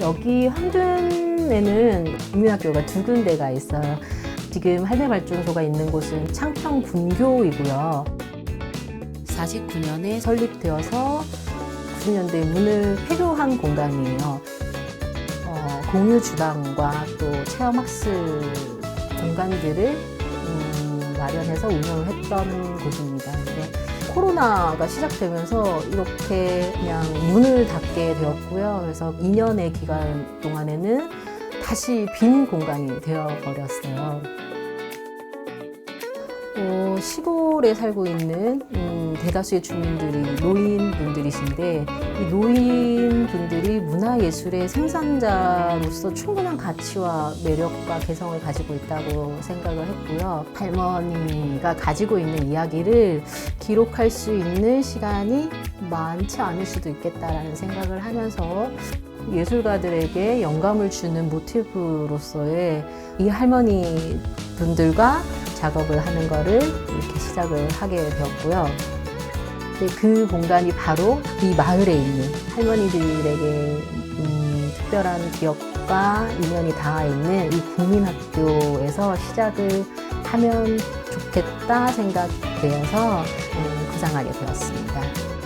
여기 황준에는 국민학교가 두 군데가 있어요. 지금 할매 발전소가 있는 곳은 창평 군교이고요. 49년에 설립되어서 90년대에 문을 폐교한 공간이에요. 어, 공유 주방과 또 체험학습 공간들을 음, 마련해서 운영을 했던 곳입니다. 코로나가 시작되면서 이렇게 그냥 문을 닫게 되었고요. 그래서 2년의 기간 동안에는 다시 빈 공간이 되어버렸어요. 어, 시골에 살고 있는 음, 대다수의 주민들이 노인분들이신데 이 노인분들이 문화예술의 생산자로서 충분한 가치와 매력과 개성을 가지고 있다고 생각을 했고요. 할머니가 가지고 있는 이야기를 기록할 수 있는 시간이 많지 않을 수도 있겠다라는 생각을 하면서 예술가들에게 영감을 주는 모티브로서의 이 할머니 분들과 작업을 하는 거를 이렇게 시작을 하게 되었고요. 그 공간이 바로 이 마을에 있는 할머니들에게 음, 특별한 기억과 인연이 닿아 있는 이 국민학교에서 시작을 하면 좋겠다 생각되어서 음, 구상하게 되었습니다.